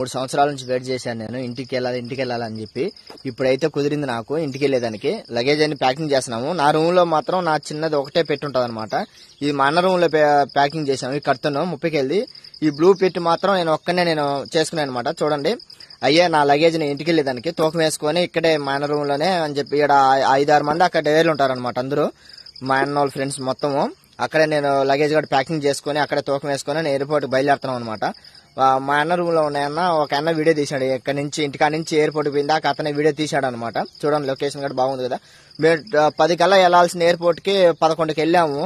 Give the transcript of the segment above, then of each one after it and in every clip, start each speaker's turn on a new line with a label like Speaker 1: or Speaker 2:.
Speaker 1: మూడు సంవత్సరాల నుంచి వెయిట్ చేశాను నేను. ఇంటికి వెళ్ళాలి ఇంటికి వెళ్ళాలని చెప్పి. ఇప్పుడైతే కుదిరింది నాకు ఇంటికి వెళ్ళేదానికి. లగేజ్ అని ప్యాకింగ్ చేస్తున్నాము. నా రూమ్లో మాత్రం నా చిన్నది ఒకటే పెట్టుంటుంది అనమాట ఇది మా అన్న రూమ్లో ప్యాకింగ్ చేసాము ఈ కడుతున్నాం ముప్పైకి వెళ్ళి ఈ బ్లూ పెట్టి మాత్రం నేను ఒక్కనే నేను చేసుకున్నాను అనమాట చూడండి. అయ్యే నా లగేజ్ నేను ఇంటికి వెళ్ళేదానికి. తూకం వేసుకొని ఇక్కడే మా అన్న రూమ్లోనే అని చెప్పి ఇక్కడ ఐదారు మంది అక్కడ డైరీలు ఉంటారనమాట అందరూ. మా అన్న వాళ్ళ ఫ్రెండ్స్ మొత్తము. అక్కడే నేను లగేజ్ కూడా ప్యాకింగ్ చేసుకొని అక్కడే తూకం వేసుకొని నేను ఎయిర్పోర్ట్కి బయలుదేరుతున్నాం అనమాట మా అన్న రూమ్లో ఉన్నాయన్న ఒక అన్న వీడియో తీశాడు. ఇక్కడ నుంచి ఇంటికా నుంచి ఎయిర్పోర్ట్ పోయిందాక అతనే వీడియో తీశాడు అనమాట చూడండి లొకేషన్ కూడా బాగుంది కదా. మేము పది కల్లా వెళ్ళాల్సిన ఎయిర్పోర్ట్కి పదకొండుకి వెళ్ళాము.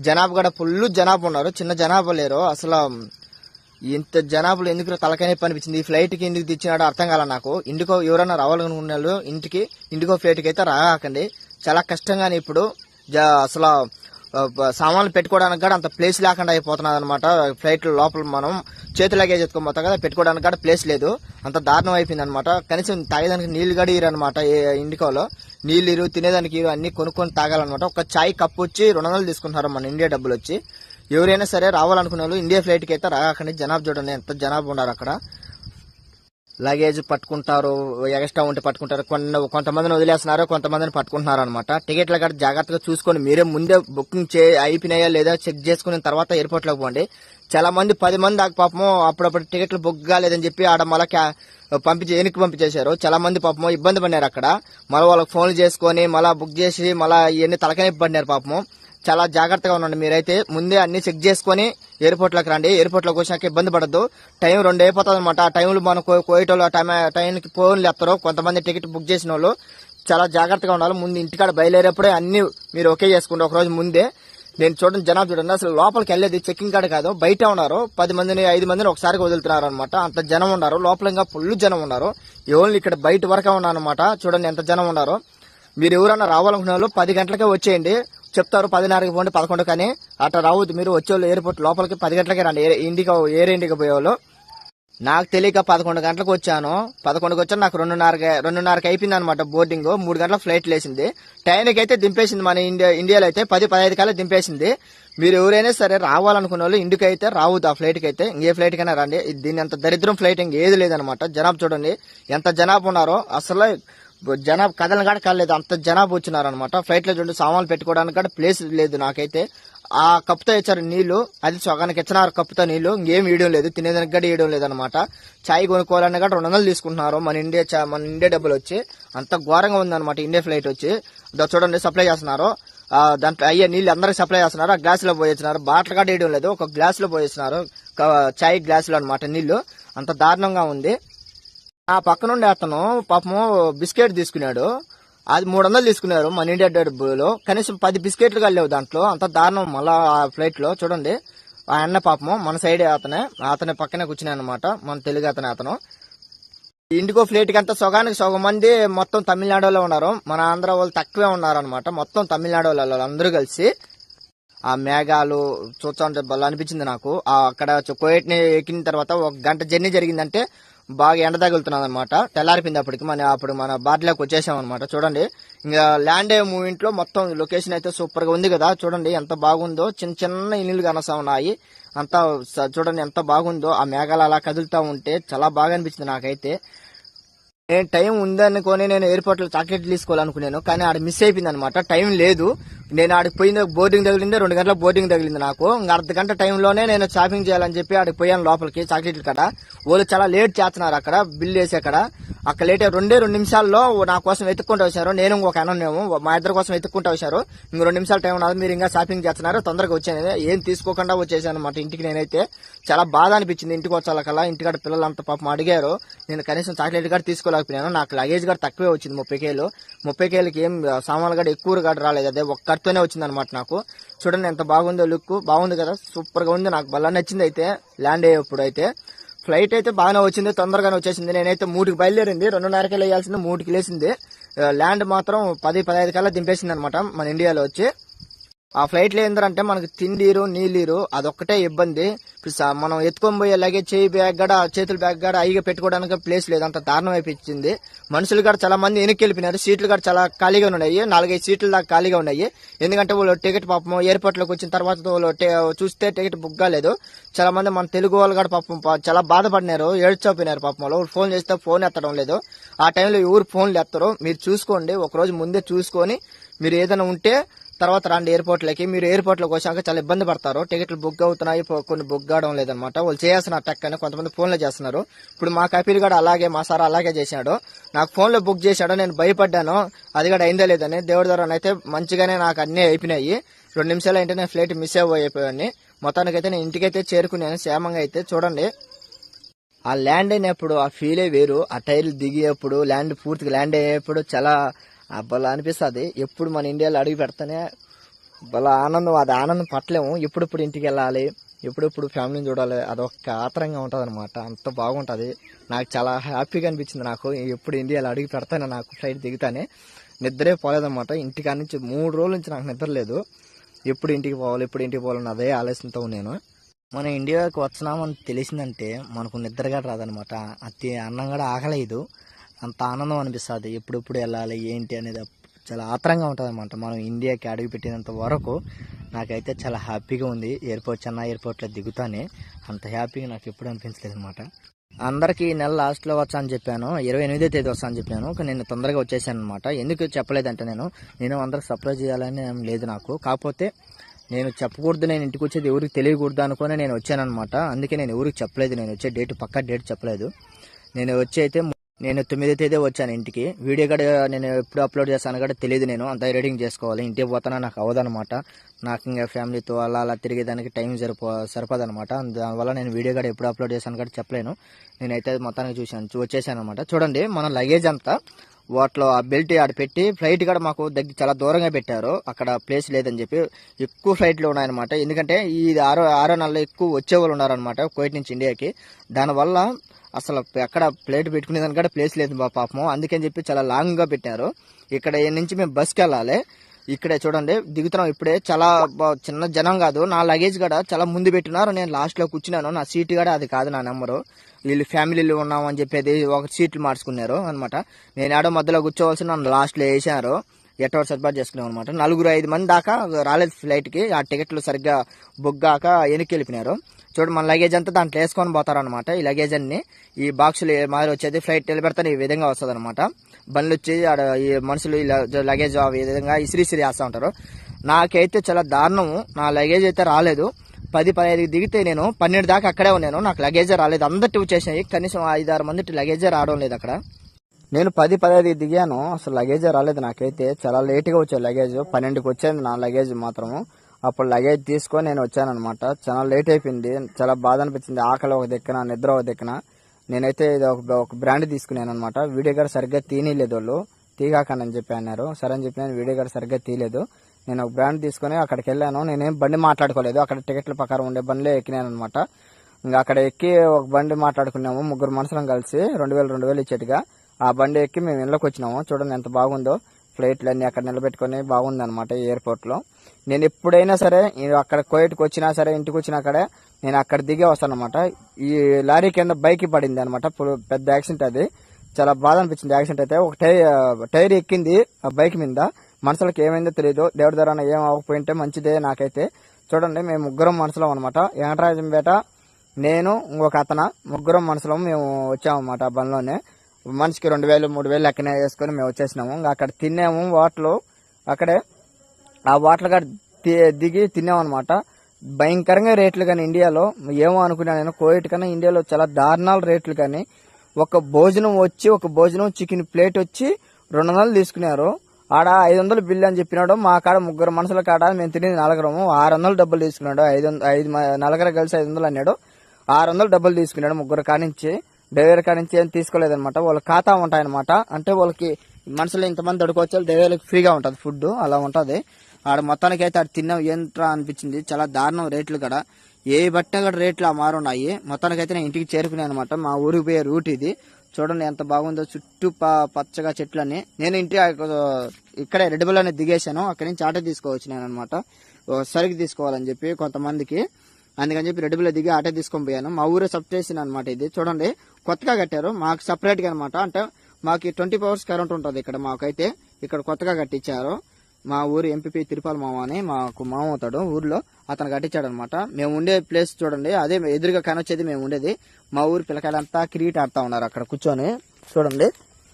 Speaker 1: జనాభా కూడా ఫుల్ జనాభా ఉన్నారు. చిన్న జనాభా లేరు. అసలు ఇంత జనాభాలు ఎందుకు తలకనే పనిపించింది ఈ ఫ్లైట్కి ఎందుకు తెచ్చినాడో అర్థం కాల నాకు. ఇండికో ఎవరైనా రావాలనుకున్న వాళ్ళు ఇంటికి ఇండికో ఫ్లైట్కి అయితే రాకండి. చాలా కష్టంగానే ఇప్పుడు. అసలు సామాన్లు పెట్టుకోవడానికి కూడా అంత ప్లేస్ లేకుండా అయిపోతున్నది అనమాట ఫ్లైట్ లోపల మనం చేతి లగేజ్ ఎత్తుకొని పోతాం కదా పెట్టుకోవడానికి కూడా ప్లేస్ లేదు. అంత దారుణం అయిపోయింది అనమాట కనీసం తాగేదానికి నీళ్ళు కూడా ఇరనమాట ఇండికోలో. నీళ్ళు ఇరు తినేదానికి ఇరు అన్ని కొనుక్కొని తాగాలన్నమాట. ఒక చాయ్ కప్పు వచ్చి రెండు వందలు తీసుకుంటున్నారు మన ఇండియా డబ్బులు వచ్చి. ఎవరైనా సరే రావాలనుకునే వాళ్ళు ఇండియా ఫ్లైట్కి అయితే రాకండి. జనాభా చూడండి ఎంత జనాభా ఉన్నారు అక్కడ. లగేజ్ పట్టుకుంటారు ఎక్స్ట్రా ఉంటే పట్టుకుంటారు కొన్ని కొంతమందిని వదిలేస్తున్నారు కొంతమందిని పట్టుకుంటున్నారు అనమాట టికెట్లు కాడ జాగ్రత్తగా చూసుకొని మీరే ముందే బుకింగ్ చే అయిపోయినాయా లేదా చెక్ చేసుకున్న తర్వాత ఎయిర్పోర్ట్లోకి పోండి. చాలా మంది పది మంది దాకా పాపము అప్పుడప్పుడు టికెట్లు బుక్ కాలేదని చెప్పి ఆడ మళ్ళీ క్యా- పంపించి వెనక్కి పంపించేశారు. చాలా మంది పాపము ఇబ్బంది పడినారు అక్కడ. మళ్ళీ వాళ్ళకి ఫోన్లు చేసుకొని మళ్ళీ బుక్ చేసి మళ్ళీ ఇవన్నీ తలకనే పడినారు పాపము. చాలా జాగ్రత్తగా ఉండండి మీరైతే. ముందే అన్ని చెక్ చేసుకొని ఎయిర్పోర్ట్లోకి రండి. ఎయిర్పోర్ట్లోకి వచ్చినాక ఇబ్బంది పడద్దు. టైం రెండు అయిపోతుంది అనమాట ఆ టైంలో మనం కోయటోళ్ళు ఆ టైం టైంకి ఫోన్లు ఎత్తారు కొంతమంది టికెట్ బుక్ చేసిన వాళ్ళు చాలా జాగ్రత్తగా ఉండాలి. ముందు ఇంటికాడ బయలుదేరేప్పుడే అన్ని మీరు ఓకే చేసుకోండి ఒకరోజు ముందే. నేను చూడండి జనాలు చూడండి. అసలు లోపలికి వెళ్ళేది చెక్కింగ్ కాడ కాదు. బయట ఉన్నారు. పది మందిని ఐదు మందిని ఒకసారి వదులుతున్నారు అనమాట అంత జనం ఉన్నారు. లోపల ఇంకా ఫుల్ జనం ఉన్నారు. ఎవరు ఇక్కడ బయట వరకే ఉన్నారనమాట చూడండి ఎంత జనం ఉన్నారు. మీరు ఎవరైనా రావాలనుకునే వాళ్ళు పది గంటలకే వచ్చేయండి. చెప్తారు పదిన్నరకి పోండి పదకొండు కానీ అట్లా రావద్దు మీరు వచ్చేవాళ్ళు ఎయిర్పోర్ట్ లోపలికి పది గంటలకే రండి. ఎయిర్ ఇండికా ఎయిర్ ఇండికి పోయేవాళ్ళు? నాకు తెలియక పదకొండు గంటలకు వచ్చాను. పదకొండుకి వచ్చాను నాకు రెండున్నరకి రెండున్నరకి అయిపోయింది అనమాట బోర్డింగ్. మూడు గంటల ఫ్లైట్ లేసింది టైంకి అయితే దింపేసింది మన ఇండియా ఇండియాలో అయితే పది పదహైదు కాలే దింపేసింది. మీరు ఎవరైనా సరే రావాలనుకున్న వాళ్ళు ఇంటికి అయితే రావద్దు ఆ ఫ్లైట్కి అయితే ఇంకే ఫ్లైట్కైనా రండి. దీని అంత దరిద్రం ఫ్లైట్ ఇంకేది లేదనమాట జనాభా చూడండి ఎంత జనాభా ఉన్నారో. అసలు జనాభా కదలను కూడా కాలేదు. అంత జనాభా వచ్చినారనమాట. ఫ్లైట్లో చూడండి సామాన్లు పెట్టుకోవడానికి కూడా ప్లేస్ లేదు నాకైతే. ఆ కప్పుతో ఇచ్చారు నీళ్ళు. అది సగానికి ఇచ్చినారు కప్పుతో నీళ్ళు. ఇంకేం ఇవ్వడం లేదు. తినేదానికి కూడా ఇవ్వడం లేదనమాట. చాయ్ కొనుక్కోవాలని కూడా రెండు వందలు తీసుకుంటున్నారు. మన ఇండియా మన ఇండియా డబ్బులు వచ్చి. అంత ఘోరంగా ఉందన్నమాట ఇండియా ఫ్లైట్ వచ్చి. ఇదో చూడండి సప్లై చేస్తున్నారు. దాంట్లో అయ్యే నీళ్ళు అందరికి సప్లై చేస్తున్నారు. ఆ గ్లాసులో లో బాటలు బాటిల్ కూడా వేయడం లేదు. ఒక గ్లాసులో పోయిస్తున్నారు చాయ్ గ్లాస్ అనమాట నీళ్ళు. అంత దారుణంగా ఉంది. ఆ పక్క నుండి అతను పాపము బిస్కెట్ తీసుకున్నాడు. అది మూడు వందలు తీసుకున్నారు మన ఇండియా డబ్బులో కనీసం పది బిస్కెట్లు కలిలేవు దాంట్లో. అంత దారుణం మళ్ళా ఆ ఫ్లైట్లో చూడండి. ఆ అన్న పాపము మన సైడే అతనే అతని పక్కనే కూర్చున్నాయి అనమాట మన తెలుగు అతనే అతను. ఇండిగో ఫ్లైట్కి అంతా సగానికి సగం మంది మొత్తం తమిళనాడులో ఉన్నారు. మన ఆంధ్ర వాళ్ళు తక్కువే ఉన్నారనమాట మొత్తం తమిళనాడు వాళ్ళు అందరూ కలిసి. ఆ మేఘాలు చూస్తా ఉంటే అనిపించింది నాకు. అక్కడ కోయట్ని ఎక్కిన తర్వాత ఒక గంట జర్నీ జరిగిందంటే బాగా ఎండ తగులుతున్నది అనమాట తెల్లారిపోయింది అప్పటికి మన అప్పుడు మన బాటిలోకి వచ్చేసాం అనమాట చూడండి ఇంకా ల్యాండ్ అయ్యే మూమెంట్ మొత్తం లొకేషన్ అయితే సూపర్గా ఉంది కదా. చూడండి ఎంత బాగుందో. చిన్న చిన్న ఇల్లులు కనసా ఉన్నాయి. అంతా చూడండి ఎంత బాగుందో. ఆ మేఘాలు అలా కదులుతా ఉంటే చాలా బాగా అనిపించింది నాకైతే. నేను టైం ఉందనుకొని నేను ఎయిర్పోర్ట్లో చాక్లెట్లు చాక్లెట్ తీసుకోవాలనుకున్నాను కానీ ఆడ మిస్ అయిపోయింది అనమాట టైం లేదు. నేను ఆడికి పోయింది బోర్డింగ్ తగిలింది రెండు గంటల బోర్డింగ్ తగిలింది నాకు. ఇంకా అర్ధ గంట టైంలోనే నేను షాపింగ్ చేయాలని చెప్పి ఆడికి పోయాను లోపలికి చాక్లెట్ల కాడ. వాళ్ళు చాలా లేట్ చేస్తున్నారు అక్కడ బిల్ వేసి అక్కడ. అక్కడ లేట్ రెండే రెండు నిమిషాల్లో నా కోసం వెతుక్కుంటూ వచ్చారు. నేను ఒక అన్ననేమో మా ఇద్దరు కోసం వెతుక్కుంటూ వచ్చారు. ఇంక రెండు నిమిషాలు టైం ఉన్నది మీరు ఇంకా షాపింగ్ చేస్తున్నారు తొందరగా వచ్చాను ఏం తీసుకోకుండా వచ్చేసాను అనమాట ఇంటికి నేనైతే. చాలా బాధ అనిపించింది ఇంటికి వచ్చాలకల్లా ఇంటికాడ పిల్లలు అంత పాపం అడిగారు. నేను కనీసం చాక్లెట్ కూడా తీసుకోలేకపోయినాను నాకు లగేజ్ కూడా తక్కువే వచ్చింది ముప్పై కేలు. ముప్పై కేలకి ఏం సామాన్లు కూడా ఎక్కువ కూడా రాలేదు. అదే ఒక్కరితోనే వచ్చింది అనమాట నాకు. చూడండి ఎంత బాగుందో లుక్. బాగుంది కదా. సూపర్గా ఉంది. నాకు బలా నచ్చింది అయితే. ల్యాండ్ అయ్యేప్పుడు అయితే. ఫ్లైట్ అయితే బాగానే వచ్చింది. తొందరగానే వచ్చేసింది. నేనైతే మూడుకి బయలుదేరింది. రెండున్నరకి వేయాల్సింది మూడుకి లేసింది ల్యాండ్ మాత్రం పది పదహైదు కల్లా దింపేసింది అనమాట మన ఇండియాలో వచ్చి. ఆ ఫ్లైట్లో ఏంటంటే మనకు తిండిరు నీళ్ళీరు అదొక్కటే ఇబ్బంది. ఇప్పుడు మనం ఎత్తుకొని పోయే లగేజ్ చేయి బ్యాగ్ కూడా చేతుల బ్యాగ్ కూడా అయిగా పెట్టుకోవడానికి ప్లేస్ లేదు. అంత దారుణం అయిపోయింది. మనుషులు కూడా చాలా మంది వెనక్కి వెళ్ళిపోయినారు సీట్లు కూడా చాలా ఖాళీగా ఉన్నాయి. నాలుగైదు సీట్లు దాకా ఖాళీగా ఉన్నాయి. ఎందుకంటే వాళ్ళు టికెట్ పాపం ఎయిర్పోర్ట్లోకి వచ్చిన తర్వాత వాళ్ళు చూస్తే టికెట్ బుక్ కాలేదు. చాలా మంది మన తెలుగు వాళ్ళు కూడా పాపం చాలా బాధపడినారు. ఏడ్చోపోయినారు పాపం వాళ్ళు ఫోన్ చేస్తే ఫోన్ ఎత్తడం లేదు. ఆ టైంలో ఎవరు ఫోన్లు ఎత్తరు. మీరు చూసుకోండి. ఒకరోజు ముందే చూసుకొని మీరు ఏదైనా ఉంటే తర్వాత రండి ఎయిర్పోర్ట్లకి. మీరు ఎయిర్పోర్ట్లోకి వచ్చాక చాలా ఇబ్బంది పడతారు. టికెట్లు బుక్ అవుతున్నాయి కొన్ని బుక్ కావడం లేదనమాట వాళ్ళు చేయాల్సిన టక్ అని కొంతమంది ఫోన్లో చేస్తున్నారు. ఇప్పుడు మా కపిల్ కూడా అలాగే మా సార్ అలాగే చేశాడు. నాకు ఫోన్లో బుక్ చేశాడు నేను భయపడ్డాను. అది కూడా అయిందో లేదని దేవుడి ద్వారా అయితే మంచిగానే నాకు అన్నీ అయిపోయినాయి. రెండు నిమిషాలు అయితే నేను ఫ్లైట్ మిస్ అయిపోయాన్ని మొత్తానికి అయితే నేను ఇంటికైతే చేరుకున్నాను. క్షేమంగా అయితే చూడండి. ఆ ల్యాండ్ అయినప్పుడు ఆ ఫీలే వేరు. ఆ టైర్లు దిగేప్పుడు ల్యాండ్ పూర్తిగా ల్యాండ్ అయ్యేప్పుడు చాలా బలా అనిపిస్తుంది. ఎప్పుడు మన ఇండియాలో అడుగు పెడతానే బలా ఆనందం అది ఆనందం పట్టలేము. ఎప్పుడెప్పుడు ఇంటికి వెళ్ళాలి ఎప్పుడెప్పుడు ఫ్యామిలీని చూడాలి అదొక ఆతరంగా ఉంటుంది అనమాట అంత బాగుంటుంది. నాకు చాలా హ్యాపీగా అనిపించింది నాకు. ఎప్పుడు ఇండియాలో అడుగు పెడతానే నాకు ఫ్లైట్ దిగుతానే. నిద్రే పోలేదన్నమాట. ఇంటికాడ నుంచి మూడు రోజుల నుంచి నాకు నిద్ర లేదు. ఎప్పుడు ఇంటికి పోవాలి ఎప్పుడు ఇంటికి పోవాలని అదే ఆలోచనతో నేను మన ఇండియాకి వచ్చినామని తెలిసిందంటే మనకు నిద్ర కూడా రాదనమాట అతి అన్నం కూడా ఆగలేదు. అంత ఆనందం అనిపిస్తుంది. ఎప్పుడెప్పుడు వెళ్ళాలి ఏంటి అనేది చాలా ఆత్రంగా ఉంటుంది అనమాట మనం ఇండియాకి అడుగు పెట్టినంత వరకు నాకైతే చాలా హ్యాపీగా ఉంది. ఎయిర్పోర్ట్ చెన్నై ఎయిర్పోర్ట్లో దిగుతానే అంత హ్యాపీగా నాకు ఎప్పుడు అనిపించలేదు అనమాట అందరికీ ఈ నెల లాస్ట్లో వచ్చా అని చెప్పాను. ఇరవై ఎనిమిదో తేదీ వస్తా అని చెప్పాను. కానీ నేను తొందరగా వచ్చేసాను అనమాట ఎందుకు చెప్పలేదంటే నేను నేను అందరికి సర్ప్రైజ్ చేయాలని ఏం లేదు నాకు. కాకపోతే నేను చెప్పకూడదు నేను ఇంటికి వచ్చేది ఎవరికి తెలియకూడదు అనుకుని నేను వచ్చానమాట అందుకే నేను ఎవరికి చెప్పలేదు. నేను వచ్చే డేట్ పక్కా డేట్ చెప్పలేదు. నేను వచ్చి అయితే నేను తొమ్మిదో తేదీ వచ్చాను ఇంటికి. వీడియో కూడా నేను ఎప్పుడు అప్లోడ్ చేస్తాను కూడా తెలియదు నేను. అంత ఎడిటింగ్ చేసుకోవాలి. ఇంటికి పోతానా నాకు అవ్వదనమాట నాకు ఇంకా ఫ్యామిలీతో అలా అలా తిరిగేదానికి టైం సరిపో సరిపోదనమాట. దానివల్ల నేను వీడియో కూడా ఎప్పుడు అప్లోడ్ చేశాను కూడా చెప్పలేను. నేనైతే మొత్తానికి చూశాను వచ్చేసాను అనమాట చూడండి మన లగేజ్ అంతా వాటిలో ఆ బెల్ట్ ఆడ పెట్టి ఫ్లైట్ కూడా మాకు దగ్గర చాలా దూరంగా పెట్టారు. అక్కడ ప్లేస్ లేదని చెప్పి ఎక్కువ ఫ్లైట్లు ఉన్నాయన్నమాట. ఎందుకంటే ఈ ఆరో ఆరో నెలలో ఎక్కువ వచ్చేవాళ్ళు ఉన్నారనమాట కోయిట్ నుంచి ఇండియాకి. దానివల్ల అసలు ఎక్కడ ప్లేట్ పెట్టుకునేదానికి కూడా ప్లేస్ లేదు మా పాపం అందుకని చెప్పి చాలా లాంగ్గా పెట్టారు. ఇక్కడ నుంచి మేము బస్కి వెళ్ళాలి. ఇక్కడే చూడండి దిగుతున్నాం ఇప్పుడే. చాలా చిన్న జనం కాదు. నా లగేజ్ కూడా చాలా ముందు పెట్టినారు. నేను లాస్ట్లో కూర్చున్నాను. నా సీట్ కూడా అది కాదు నా నెంబరు వీళ్ళు ఫ్యామిలీలో ఉన్నాం అని చెప్పేది ఒక సీట్లు మార్చుకున్నారు అనమాట నేను ఆడో మధ్యలో కూర్చోవలసి నన్ను లాస్ట్లో వేసారు. ఎట్టో సర్పాటు చేసుకున్నాం అనమాట నలుగురు ఐదు మంది దాకా రాలేదు ఫ్లైట్కి ఆ టికెట్లు సరిగ్గా బుక్ కాక వెనక్కి వెళ్ళిపోయినారు. చూడు మన లగేజ్ అంతా దాంట్లో వేసుకొని పోతారనమాట ఈ లగేజ్ అన్ని. ఈ బాక్సులు మాదిరి వచ్చేది ఫ్లైట్ నిలబెడతాను ఈ విధంగా వస్తుంది అనమాట బండ్లు వచ్చి ఆడ ఈ మనుషులు ఈ లగేజ్ ఆ విధంగా ఇసిరి వేస్తూ ఉంటారు. నాకైతే చాలా దారుణము నా లగేజ్ అయితే రాలేదు. పది పదిహేను దిగితే నేను పన్నెండు దాకా అక్కడే ఉన్నాను. నాకు లగేజే రాలేదు. అందరిటి వచ్చేసినాయి. కనీసం ఐదు ఆరు మంది లగేజే రావడం లేదు అక్కడ. నేను పది పదహైదు దిగాను. అసలు లగేజ్ రాలేదు నాకైతే. చాలా లేట్గా వచ్చే లగేజ్ పన్నెండుకి వచ్చేది నా లగేజ్ మాత్రము. అప్పుడు లగేజ్ తీసుకొని నేను వచ్చాను అనమాట చాలా లేట్ అయిపోయింది. చాలా బాధ అనిపించింది. ఆకలి ఒక దిక్కున నిద్ర ఒక దిక్కున. నేనైతే ఇది ఒక ఒక బ్రాండ్ తీసుకున్నాను అనమాట వీడియో గారు సరిగ్గా తీయలేదు వాళ్ళు. తీగాకనని చెప్పి అన్నారు. సరే అని చెప్పి నేను వీడియో గారు సరిగ్గా తీయలేదు. నేను ఒక బ్రాండ్ తీసుకొని అక్కడికి వెళ్ళాను. నేనేం బండి మాట్లాడుకోలేదు. అక్కడ టికెట్ల ప్రకారం ఉండే బండిలో ఎక్కినాను అనమాట ఇంకా అక్కడ ఎక్కి ఒక బండి మాట్లాడుకున్నాము. ముగ్గురు మనుషులం కలిసి రెండు వేలు రెండు వేలు ఇచ్చేట్టుగా. ఆ బండి ఎక్కి మేము ఇళ్ళకి వచ్చినాము. చూడండి ఎంత బాగుందో. ఫ్లైట్లు అన్ని అక్కడ నిలబెట్టుకొని బాగుందనమాట ఎయిర్పోర్ట్లో. నేను ఎప్పుడైనా సరే అక్కడ కోయట్కి వచ్చినా సరే ఇంటికి వచ్చినా అక్కడే నేను అక్కడ దిగే వస్తానమాట ఈ లారీ కింద బైక్ పడింది అనమాట పెద్ద యాక్సిడెంట్ అది. చాలా బాధ అనిపించింది యాక్సిడెంట్ అయితే. ఒక టైర్ టైర్ ఎక్కింది ఆ బైక్ మీద. మనుషులకు ఏమైందో తెలియదు దేవుడి ద్వారా ఏం అవ్వకపోయింటే మంచిదే నాకైతే. చూడండి మేము ముగ్గురం మనుషులం అనమాట వెంకటరాజంపేట నేను ఇంకొక అతన ముగ్గురం మనుషులం మేము వచ్చామన్నమాట ఆ బండ్లోనే. మనిషికి రెండు వేలు మూడు వేలు లెక్కనే వేసుకొని మేము వచ్చేసినాము. ఇంకా అక్కడ తిన్నాము వాటర్లు అక్కడే ఆ వాటర్ కాడ దిగి దిగి అనమాట భయంకరంగా రేట్లు కానీ ఇండియాలో. ఏమో అనుకున్నా నేను. కోవిడ్ కన్నా ఇండియాలో చాలా దారుణాల రేట్లు కానీ. ఒక భోజనం వచ్చి ఒక భోజనం చికెన్ ప్లేట్ వచ్చి రెండు వందలు తీసుకున్నారు. ఆడ ఐదు వందలు బిల్లు అని చెప్పినాడు. మా కాడ ముగ్గురు మనుషుల కాడ మేము తినేది నలగరము. ఆరు వందలు డబ్బులు తీసుకున్నాడు. ఐదు వంద- ఐదు నలగర నలుగురు కలిసి ఐదు వందలు అన్నాడు. ఆరు వందలు డబ్బులు తీసుకున్నాడు ముగ్గురు కానించి డైవర్ కాడ నుంచి ఏం తీసుకోలేదనమాట వాళ్ళ ఖాతా ఉంటాయన్నమాట. అంటే వాళ్ళకి మనుషులు ఇంతమంది దొడుకోవచ్చు డ్రైవర్కి ఫ్రీగా ఉంటుంది ఫుడ్ అలా ఉంటుంది. ఆడ మొత్తానికి అయితే ఆడ తిన్నాం ఏంట్రా అనిపించింది. చాలా దారుణం రేట్లు కూడా ఏ బట్ట కూడా రేట్లు ఆ మారున్నాయి. మొత్తానికి అయితే నేను ఇంటికి చేరుకున్నాను అనమాట మా ఊరికి పోయే రూట్ ఇది.
Speaker 2: చూడండి ఎంత బాగుందో చుట్టూ పచ్చగా చెట్లని నేను ఇంటి ఇక్కడే రెడ్బుల్ అనేది దిగేశాను. అక్కడి నుంచి ఆటో తీసుకోవచ్చు నేను అనమాట సరికి తీసుకోవాలని చెప్పి కొంతమందికి. అందుకని చెప్పి రెడ్ దిగి ఆటో తీసుకొని పోయాను. మా ఊరే సబ్ స్టేషన్ అనమాట ఇది. చూడండి కొత్తగా కట్టారు. మాకు సపరేట్గా అనమాట అంటే మాకు ట్వంటీ అవర్స్ కరెంట్ ఉంటుంది ఇక్కడ మాకైతే. ఇక్కడ కొత్తగా కట్టించారు. మా ఊరు ఎంపీపీ తిరుపాల మామ అని మాకు మామ అవుతాడు ఊర్లో. అతను కట్టించాడు అనమాట మేము ఉండే ప్లేస్ చూడండి అదే ఎదురుగా కనొచ్చేది మేము ఉండేది. మా ఊరు పిల్లకాయలంతా క్రికెట్ ఆడుతా ఉన్నారు అక్కడ కూర్చొని. చూడండి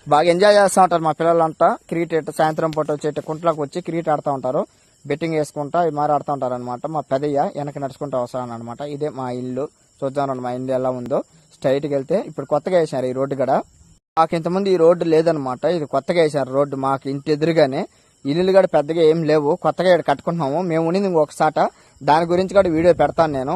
Speaker 2: బాగా ఎంజాయ్ చేస్తూ ఉంటారు మా పిల్లలంతా. క్రికెట్ సాయంత్రం పూట వచ్చి కుంట్లోకి వచ్చి క్రికెట్ ఆడుతూ ఉంటారు. బెట్టింగ్ వేసుకుంటా ఇవి ఆడుతూ ఉంటారు అనమాట మా పెదయ్య వెనక నడుచుకుంటూ వస్తాను అనమాట ఇదే మా ఇల్లు. చూద్దాం మా ఇల్లు ఎలా ఉందో. స్ట్రైట్కి వెళ్తే ఇప్పుడు కొత్తగా వేసారు ఈ రోడ్డు కూడా. మాకు ఇంతమంది ఈ రోడ్డు లేదనమాట ఇది కొత్తగా వేసారు రోడ్డు మాకు ఇంటి ఎదురుగానే. ఇల్లులు కూడా పెద్దగా ఏం లేవు. కొత్తగా ఇక్కడ కట్టుకుంటున్నాము. మేము ఉండింది ఒకసాట దాని గురించి కూడా వీడియో పెడతాను నేను.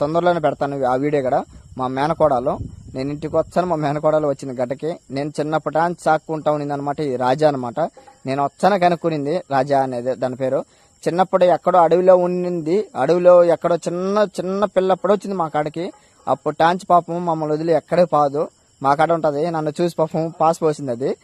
Speaker 2: తొందరలోనే పెడతాను ఆ వీడియో కూడా. మా మేనకోడలు. నేను ఇంటికి వచ్చాను. మా మేనకోడలు వచ్చింది గడ్డకి. నేను చిన్నప్పటి నుంచి సాక్కుంటా ఉన్నింది అనమాట ఈ రాజా అనమాట నేను వచ్చాను కనుక్కునింది రాజా అనేది దాని పేరు. చిన్నప్పుడు ఎక్కడో అడవిలో ఉండింది. అడవిలో ఎక్కడో చిన్న చిన్న పిల్లప్పుడు వచ్చింది మా కాడికి. అప్పుడు టాంచి పాపం మమ్మల్ని వదిలి ఎక్కడే పాదు. మా కాడ ఉంటుంది. నన్ను చూసి పాపం పాస్ పోసింది అది.